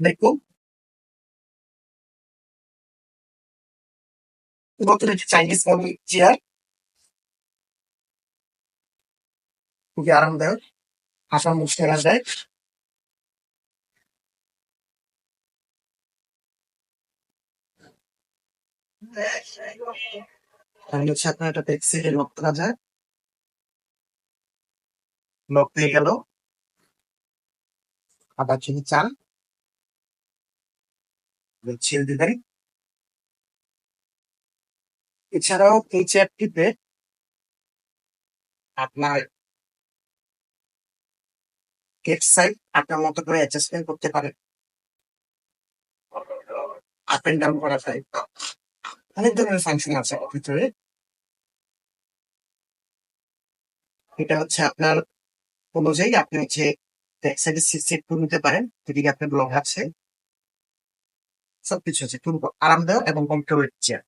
দেখুন নতুন একটি চাইনিজ মডেল চেয়ার খুবই আরামদায়ক। হাসান মুখে দেয় তাহলে হচ্ছে আপনার এটা এক্সিডে লক করা যায় লক পেয়ে গেল। আবার চান ছিল দিবেন এছাড়াও এই চেয়ারটিতে আপনার গেট সাইড আপনার মতো করে অ্যাডজাস্টমেন্ট করতে পারেন। আপ এন্ড ডাউন করা যায় অনেক ধরনের ফাংশন আছে ভিতরে। এটা হচ্ছে আপনার অনুযায়ী আপনি হচ্ছে ব্যাক সেট করে নিতে পারেন, যেদিকে আপনার ব্লক আছে। সবকিছু আছে খুব আরামদায়ক এবং কমফোর্টেবল চেয়ার